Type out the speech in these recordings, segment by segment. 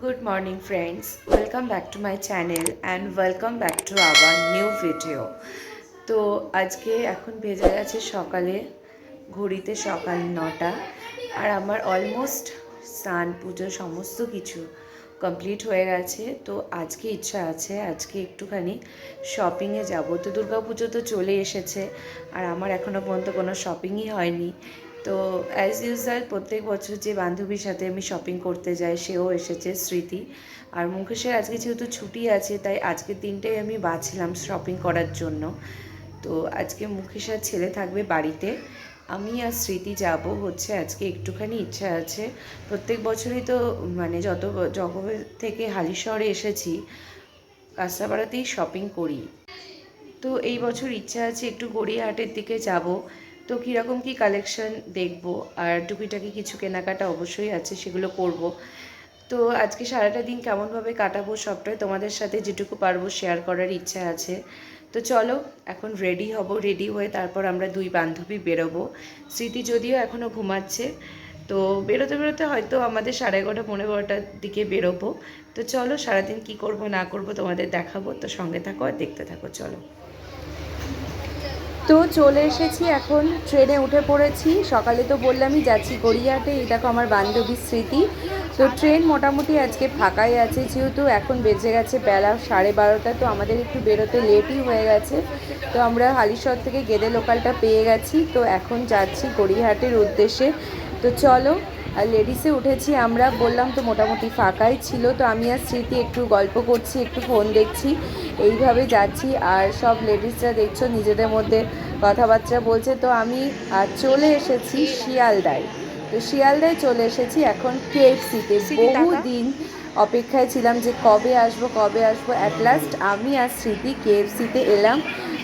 Good morning, friends. Welcome back to my channel and welcome back to our new video. তো আজকে এখন বেজে গেছে সকালে, ঘড়িতে সকাল নটা, আর আমার অলমোস্ট স্নান পুজো সমস্ত কিছু কমপ্লিট হয়ে গেছে তো আজকে ইচ্ছা আছে, আজকে একটুখানি শপিংয়ে যাব তো দুর্গা পুজো তো চলে এসেছে, আর আমার এখনও পর্যন্ত কোনো শপিংই হয়নি তো অ্যাজ ইউজুয়াল প্রত্যেক বছর যে বান্ধবীর সাথে আমি শপিং করতে যাই, সেও এসেছে স্মৃতি। আর মুকেশের আজকে যেহেতু ছুটি আছে, তাই আজকের দিনটাই আমি বাঁচলাম শপিং করার জন্য। তো আজকে মুকেশ ছেলে থাকবে বাড়িতে। আমি আর স্মৃতি যাব হচ্ছে আজকে একটুখানি ইচ্ছা আছে। প্রত্যেক বছরই তো মানে যত যবে থেকে হালিশহরে এসেছি কাঁচরাপাড়াতেই শপিং করি। তো এই বছর ইচ্ছা আছে একটু গড়িয়াহাটের দিকে যাব। তো কীরকম কী কালেকশন দেখব? আর টুকিটাকি কিছু কেনাকাটা অবশ্যই আছে, সেগুলো করব। তো আজকে সারাটা দিন কেমনভাবে কাটাবো সবটাই তোমাদের সাথে যেটুকু পারব শেয়ার করার ইচ্ছা আছে। তো চলো, এখন রেডি হব রেডি হয়ে তারপর আমরা দুই বান্ধবী বেরোবো। স্মৃতি যদিও এখনও ঘুমাচ্ছে, তো বেরোতে বেরোতে হয়তো আমাদের সাড়ে এগারোটা পনেরো বারোটার দিকে বেরোবো। তো চলো, সারাদিন কি করব, না করব তোমাদের দেখাবো। তো সঙ্গে থাকো আর দেখতে থাকো, চলো। তো চলে এসেছি এখন, ট্রেনে উঠে পড়েছি। সকালে তো বললামই যাচ্ছি গড়িয়াহাটে, এই দেখো আমার বান্ধবীর স্মৃতি। তো ট্রেন মোটামুটি আজকে ফাঁকাই আছে, যেহেতু এখন বেজে গেছে বেলা সাড়ে বারোটা, তো আমাদের একটু বেরোতে লেটই হয়ে গেছে। তো আমরা হালিশহর থেকে গেদে লোকালটা পেয়ে গেছি। তো এখন যাচ্ছি গড়িয়াহাটের উদ্দেশ্যে। তো চলো লেডিসে উঠেছি আমরা বললাম তো মোটামুটি ফাঁকাই ছিল তো আমি আর স্মৃতি একটু গল্প করছি একটু ফোন দেখছি এইভাবে যাচ্ছি। আর সব লেডিসরা দেখছ নিজেদের মধ্যে কথাবার্তা বলছে। তো আমি চলে এসেছি শিয়ালদায়। তো শিয়ালদায় চলে এসেছি এখন কেএফসিতে বহু দিন অপেক্ষায় ছিলাম যে কবে আসব কবে আসব। অ্যাট লাস্ট আমি আর স্মৃতি কেএফসিতে এলাম।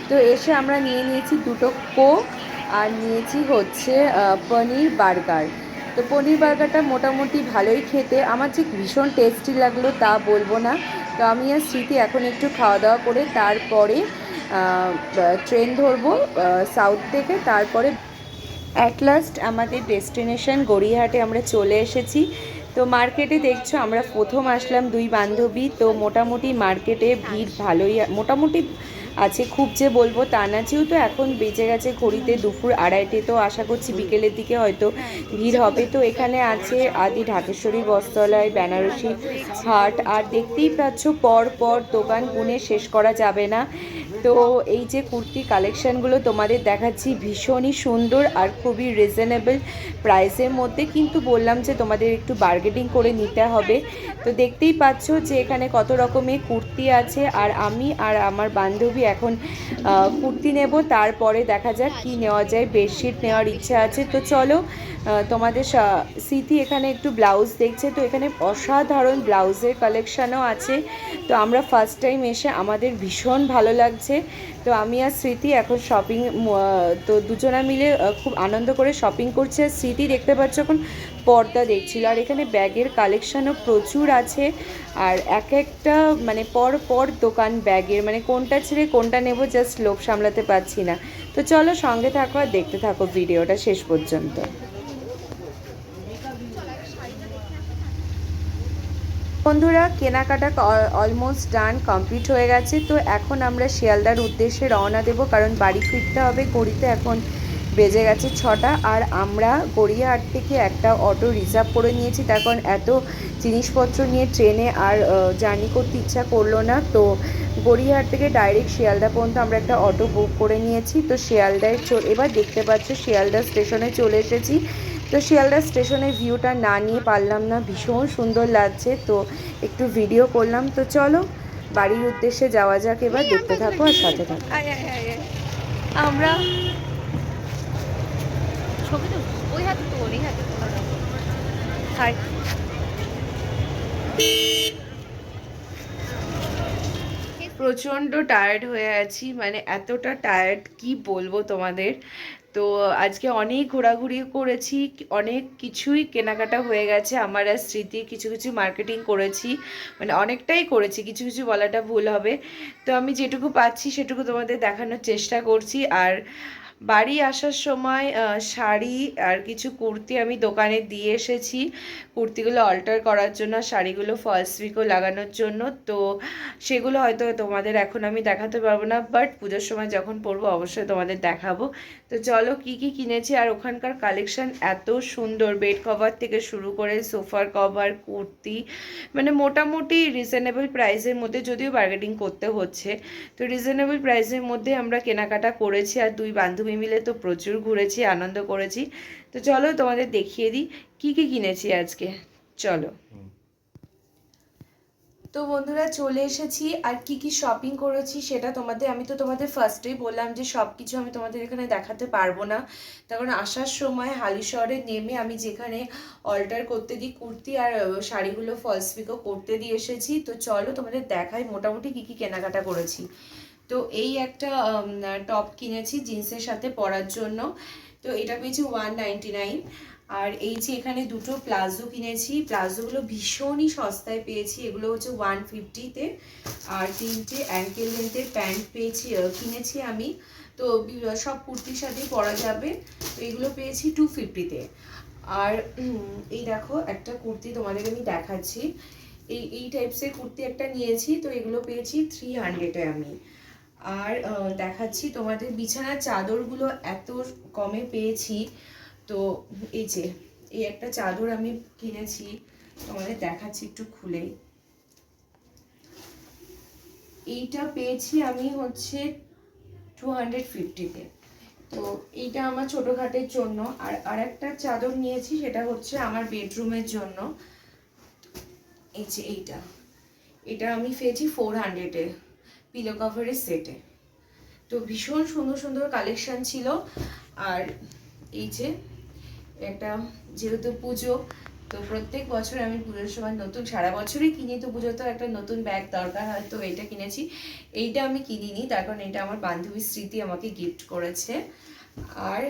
তো এসে আমরা নিয়ে নিয়েছি দুটো কোক আর নিয়েছি হচ্ছে পনির বার্গার। তো পনির বার্গারটা মোটামুটি ভালোই খেতে। আমার যে ভীষণ টেস্টি লাগল তা বলব না। তো আমি আর স্মৃতি এখন একটু খাওয়া দাওয়া করে তারপরে ট্রেন ধরবো সাউথ থেকে। তারপরে অ্যাট লাস্ট আমাদের ডেস্টিনেশন গড়িয়াহাটে আমরা চলে এসেছি। তো মার্কেটে দেখছ আমরা প্রথম আসলাম দুই বান্ধবী। তো মোটামুটি মার্কেটে ভিড় ভালোই, মোটামুটি আছে খুব যে বলব তা না, যেহেতু এখন বেজে গেছে ঘড়িতে দুপুর আড়াইটে, তো আশা করছি বিকেলের দিকে হয়তো ভিড় হবে। তো এখানে আছে আদি ঢাকেশ্বরী বস্ত্রালয়, বেনারসি হাট, আর দেখতেই পাচ্ছ পর পর দোকান গুনে শেষ করা যাবে না। তো এই যে কুর্তি কালেকশানগুলো তোমাদের দেখাচ্ছি, ভীষণই সুন্দর আর খুবই রিজনেবল প্রাইসের মধ্যে। কিন্তু বললাম যে তোমাদের একটু বার্গেটিং করে নিতে হবে। তো দেখতেই পাচ্ছ যে এখানে কত রকমের কুর্তি আছে, আর আমি আর আমার বান্ধবী এখন কুর্তি নেব, তারপরে দেখা যাক কি নেওয়া যায়। বেডশিট নেওয়ার ইচ্ছা আছে। তো চলো তোমাদের স্মৃতি এখানে একটু ব্লাউজ দেখছে। তো এখানে অসাধারণ ব্লাউজের কালেকশানও আছে। তো আমরা ফার্স্ট টাইম এসে আমাদের ভীষণ ভালো লাগছে। তো আমি আর স্মৃতি এখন শপিং তো দুজনা মিলে খুব আনন্দ করে শপিং করছে। আর স্মৃতি দেখতে পাচ্ছ এখন পর্দা দেখছিল। আর এখানে ব্যাগের কালেকশানও প্রচুর আছে। আর এক একটা মানে পর পর দোকান ব্যাগের মানে কোনটা ছেড়ে কোনটা নেব জাস্ট লোভ সামলাতে পারছি না। তো চলো সঙ্গে থাকো আর দেখতে থাকো ভিডিওটা শেষ পর্যন্ত। বন্ধুরা, কেনাকাটা অলমোস্ট ডান কমপ্লিট হয়ে গেছে। তো এখন আমরা শিয়ালদার উদ্দেশ্যে রওনা দেব, কারণ বাড়ি ফিরতে হবে। গড়িতে এখন বেজে গেছে ছটা, আর আমরা গড়িয়াহাট থেকে একটা অটো রিজার্ভ করে নিয়েছি। কারণ এত জিনিসপত্র নিয়ে ট্রেনে আর জার্নি করতে ইচ্ছা করল না। তো গড়িয়াহাট থেকে ডাইরেক্ট শিয়ালদা পর্যন্ত আমরা একটা অটো বুক করে নিয়েছি। তো শিয়ালদায় এবার দেখতে পাচ্ছ, শিয়ালদা স্টেশনে চলে এসেছি। তো শিয়ালদা স্টেশনের ভিউটা না নিয়ে পারলাম না ভীষণ সুন্দর লাগছে। তো একটু ভিডিও করলাম। তো চলো বাড়ির উদ্দেশ্যে যাওয়া যাক এবার দেখতে থাকো আর সাথে থাকো। আয় আয় আয় আয়। আমরা ছবি তো ওই হাতে তো ওই হাতে হাই। প্রচণ্ড টায়ার্ড হয়ে আছি। মানে এতটা টায়ার্ড কি বলব তোমাদের? তো আজকে অনেক ঘোরাঘুরি করেছি, অনেক কিছুই কেনাকাটা হয়ে গেছে আমার আর স্মৃতি, কিছু কিছু মার্কেটিং করেছি মানে অনেকটাই করেছি, কিছু কিছু বলাটা ভুল হবে। তো আমি যেটুকু পাচ্ছি সেটুকু তোমাদের দেখানোর চেষ্টা করছি, আর বাড়ি আসার সময় শাড়ি আর কিছু কুর্তি আমি দোকানে দিয়ে এসেছি। কুর্তিগুলো অল্টার করার জন্য শাড়িগুলো ফলস পিকো লাগানোর জন্য। তো সেগুলো হয়তো তোমাদের এখন আমি দেখাতে পারব না বাট পুজোর সময় যখন পরবো অবশ্যই তোমাদের দেখাবো। তো চলো কি কি কিনেছি, আর ওখানকার কালেকশান এত সুন্দর। বেড কভার থেকে শুরু করে সোফার কভার কুর্তি মানে মোটামুটি রিজনেবল প্রাইসের মধ্যে যদিও বার্গেটিং করতে হচ্ছে। তো রিজনেবল প্রাইসের মধ্যে আমরা কেনাকাটা করেছি, আর দুই বান্ধবী মিলে তো প্রচুর ঘুরেছি আনন্দ করেছি। তো চলো তোমাদের দেখিয়ে দিই কী কী কিনেছি আজকে। চলো। তো বন্ধুরা চলে এসেছি আর কি কি শপিং করেছি সেটা তোমাদের আমি তো তোমাদের ফার্স্টেই বললাম যে সব কিছু আমি তোমাদের এখানে দেখাতে পারব না। তার কারণ আসার সময় হালিশহরে নেমে আমি যেখানে অল্টার করতে দিই কুর্তি আর শাড়িগুলো ফলস পিকো করতে দিয়ে এসেছি। তো চলো তোমাদের দেখাই মোটামুটি কি কি কেনাকাটা করেছি। তো এই একটা টপ কিনেছি জিন্সের সাথে পরার জন্য। তো এটা পেয়েছি ওয়ান আর এই যে এখানে দুটো প্লাজো কিনেছি, প্লাজোগুলো ভীষণই সস্তায় পেয়েছি। এগুলো হচ্ছে ওয়ান ফিফটিতে আর তিনটে অ্যাঙ্কেল লেন্থের প্যান্ট পেয়েছি কিনেছি আমি। তো সব কুর্তির সাথেই পরা যাবে। তো এগুলো পেয়েছি টু ফিফটিতে আর এই দেখো একটা কুর্তি তোমাদের আমি দেখাচ্ছি। এই এই টাইপসের কুর্তি একটা নিয়েছি। তো এগুলো পেয়েছি থ্রি হান্ড্রেডে আমি। আর দেখাচ্ছি তোমাদের বিছানার চাদরগুলো এত কমে পেয়েছি। তো এই যে, এই একটা চাদর আমি কিনেছি, তোমাদের দেখাচ্ছি একটু খুলেই। এইটা পেয়েছি আমি হচ্ছে টু হান্ড্রেড ফিফটিতে তো। এইটা আমার ছোটোখাটের জন্য। আর আরেকটা চাদর নিয়েছি, সেটা হচ্ছে আমার বেডরুমের জন্য। এই যে এইটা। এটা আমি পেয়েছি ফোর হান্ড্রেডে পিলো কভারের সেটে তো ভীষণ সুন্দর সুন্দর কালেকশান ছিল। আর এই যে একটা যেহেতু পুজো, তো প্রত্যেক বছর আমি পুজোর সময় নতুন, সারা বছরই কিনি, তো পুজোতে একটা নতুন ব্যাগ দরকার হয়, তো এইটা কিনেছি। এইটা আমি কিনিনি, তার কারণ এটা আমার বান্ধবীর স্মৃতি আমাকে গিফট করেছে। আর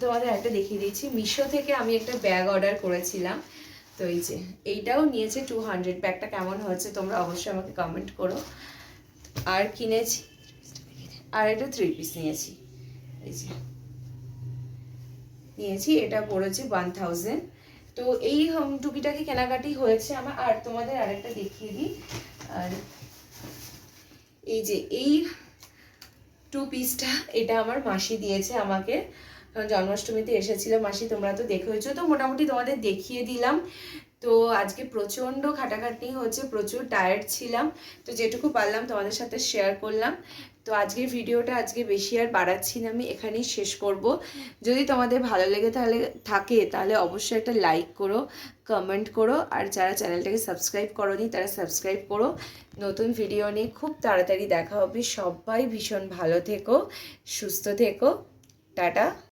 তোমাদের একটা দেখিয়ে দিয়েছি মিশো থেকে আমি একটা ব্যাগ অর্ডার করেছিলাম। তো এই যে, এইটাও নিয়েছে টু হান্ড্রেড ব্যাগটা কেমন হয়েছে তোমরা অবশ্যই আমাকে কমেন্ট করো। আর কিনেছি। আর এটা থ্রি পিস নিয়েছি। এই যে। নিয়েছি, এটা পড়েছে ওয়ান থাউজেন্ড তো এই টুকিটাকি কেনাকাটি হয়েছে আমার। আর তোমাদের আরেকটা দেখিয়ে দিই। আর এই যে, এই টু পিসটা এটা আমার মাসি দিয়েছে আমাকে। জন্মাষ্টমীতে এসেছিল মাসি, তোমরা তো দেখেছ তো মোটামুটি তোমাদের দেখিয়ে দিলাম। তো আজকে প্রচণ্ড খাটাখাটনি হচ্ছে, প্রচুর টায়ার্ড ছিলাম। তো যেটুকু পারলাম তোমাদের সাথে শেয়ার করলাম। তো আজকের ভিডিওটা আজকে বেশি আর বাড়াচ্ছি না, আমি এখানেই শেষ করব। যদি তোমাদের ভালো লেগে তাহলে, থাকে, তাহলে অবশ্যই একটা লাইক করো কমেন্ট করো। আর যারা চ্যানেলটাকে সাবস্ক্রাইব করোনি, তারা সাবস্ক্রাইব করো। নতুন ভিডিও নিয়ে খুব তাড়াতাড়ি দেখা হবে। সবাই ভীষণ ভালো থেকো, সুস্থ থেকো। টাটা।